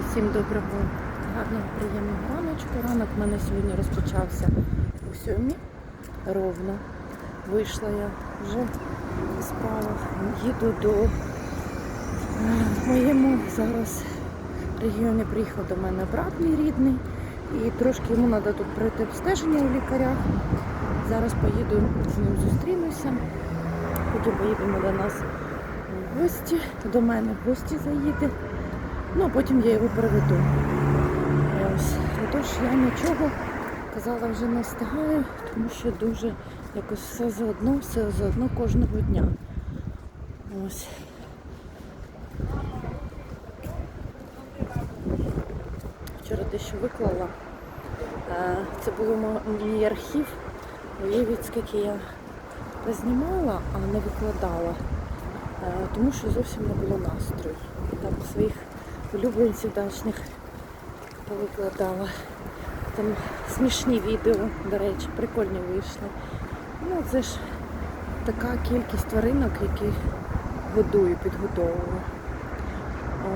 Усім доброго, гарного, приємного раночку. Ранок в мене сьогодні розпочався у сьомій ровно. Вийшла я вже в справах. Їду до е, моєму зараз регіоні приїхав до мене брат мій рідний. І трошки йому треба тут пройти обстеження у лікарях. Зараз поїду з ним зустрінуся. Потім поїдемо до нас в гості, до мене в гості заїде. Ну, а потім я його переведу. Ось. Отож я нічого казала вже не встигаю, тому що дуже якось все заодно, все заодно кожного дня. Ось. Вчора дещо виклала. Е, Це був мій архів. Уявіть, скільки я знімала, а не викладала. Е, Тому що зовсім не було настрою. Там своїх улюбленців дачних повикладала. Там смішні відео, до речі, прикольні вийшли. Ну, це ж така кількість тваринок, які годую, підгодовую.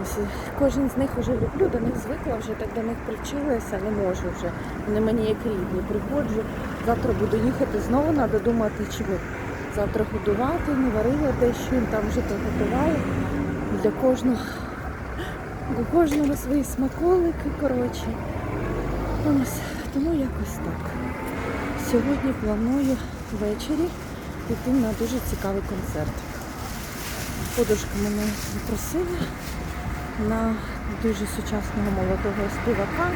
Ось кожен з них вже люблю, до них звикла, вже так до них привчилася, не можу вже. Вони мені як рідні. Приходжу, завтра буду їхати, знову треба думати, чи ми завтра годувати, не варила дещо, їм там вже приготували. Для кожного, для кожного свої смаколики, коротше. Ось, тому якось так. Сьогодні планую ввечері піти на дуже цікавий концерт. Подружка мене запросила на дуже сучасного молодого співака.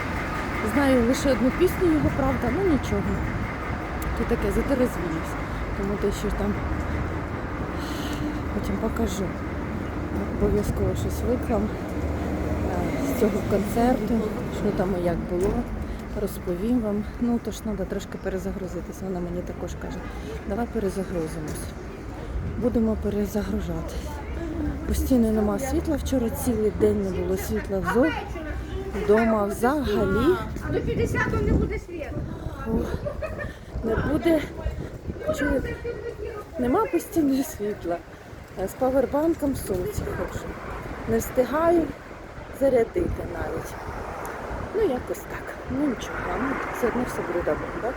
Знаю лише одну пісню його, правда, ну нічого. То таке затерезвіюсь. Тому дещо там потім покажу. Обов'язково щось виклам цього концерту, що там і як було. Розповім вам. Ну, тож треба трошки перезагрузитися. Вона мені також каже, давай перезагрузимось. Будемо перезагружати. Постійно нема світла. Вчора цілий день не було світла взо. Вдома взагалі до 50 он не буде світу. Ох, не буде. Чуєте? Нема постійного світла. З павербанком сонці ходжу. Не встигаю зарядити навіть. Ну, якось так. Ну нічого, ну, все одно все буде добре, так?